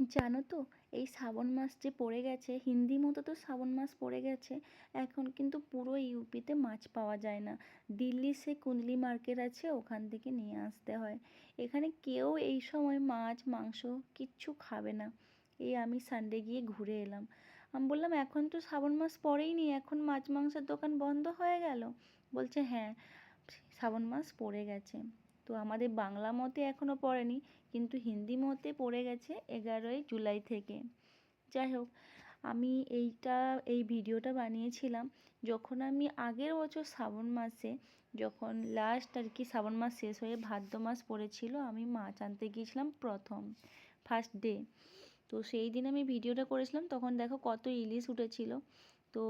জানো তো, এই শ্রাবণ মাস যে পড়ে গেছে, হিন্দি মতো তো শ্রাবণ মাস পড়ে গেছে, এখন কিন্তু পুরো ইউপিতে মাছ পাওয়া যায় না। দিল্লি সে কুন্দলি মার্কেট আছে, ওখান থেকে নিয়ে আসতে হয়। এখানে কেউ এই সময় মাছ, মাংস কিচ্ছু খাবে না। এই আমি সানডে গিয়ে ঘুরে এলাম। আমি বললাম, এখন তো শ্রাবণ মাস পড়েই নি, এখন মাছ, মাংসের দোকান বন্ধ হয়ে গেল? বলছে হ্যাঁ শ্রাবণ মাস পড়ে গেছে। তো আমাদের বাংলা মতে এখনও পড়েনি, কিন্তু হিন্দি মতে পড়ে গেছে এগারোই জুলাই থেকে। যাই হোক, আমি এইটা, এই ভিডিওটা বানিয়েছিলাম যখন আমি আগের বছর শ্রাবণ মাসে, যখন লাস্ট আর কি শ্রাবণ মাস শেষ হয়ে ভাদ্র মাস পড়েছিল, আমি মাছ আনতে গিয়েছিলাম প্রথম ফার্স্ট ডে তো সেই দিন আমি ভিডিওটা করেছিলাম, তখন দেখো কত ইলিশ উঠেছিল। তো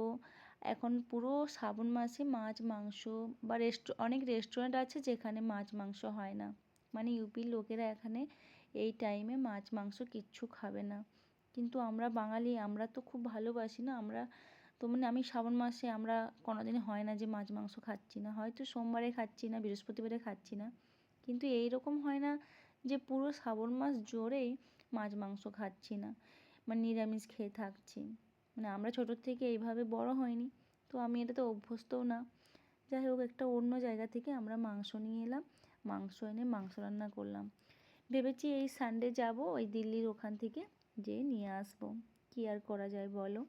এখন পুরো শ্রাবণ মাসে মাছ, মাংস বা রেস্ট, অনেক রেস্টুরেন্ট আছে যেখানে মাছ, মাংস হয় না। মানে ইউপির লোকেরা এখানে এই টাইমে মাছ, মাংস কিচ্ছু খাবে না। কিন্তু আমরা বাঙালি, আমরা তো খুব ভালোবাসি না, আমরা তো মানে আমি শ্রাবণ মাসে আমরা কোনোদিনই হয় না যে মাছ, মাংস খাচ্ছি না। হয়তো সোমবারে খাচ্ছি না, বৃহস্পতিবারে খাচ্ছি না। কিন্তু এই রকম হয় না যে পুরো শ্রাবণ মাস জোরেই মাছ, মাংস খাচ্ছি না। মানে নিরামিষ খেয়ে থাকছি। মানে আমরা ছোটোর থেকে এইভাবে বড় হয়নি তো আমি এটাতে অভ্যস্তও না। যাই হোক, একটা অন্য জায়গা থেকে আমরা মাংস নিয়ে এলাম, মাংস এনে মাংস রান্না করলাম। ভেবেছি এই সানডে যাব, ওই দিল্লির ওখান থেকে যেয়ে নিয়ে আসব। কী আর করা যায় বলো?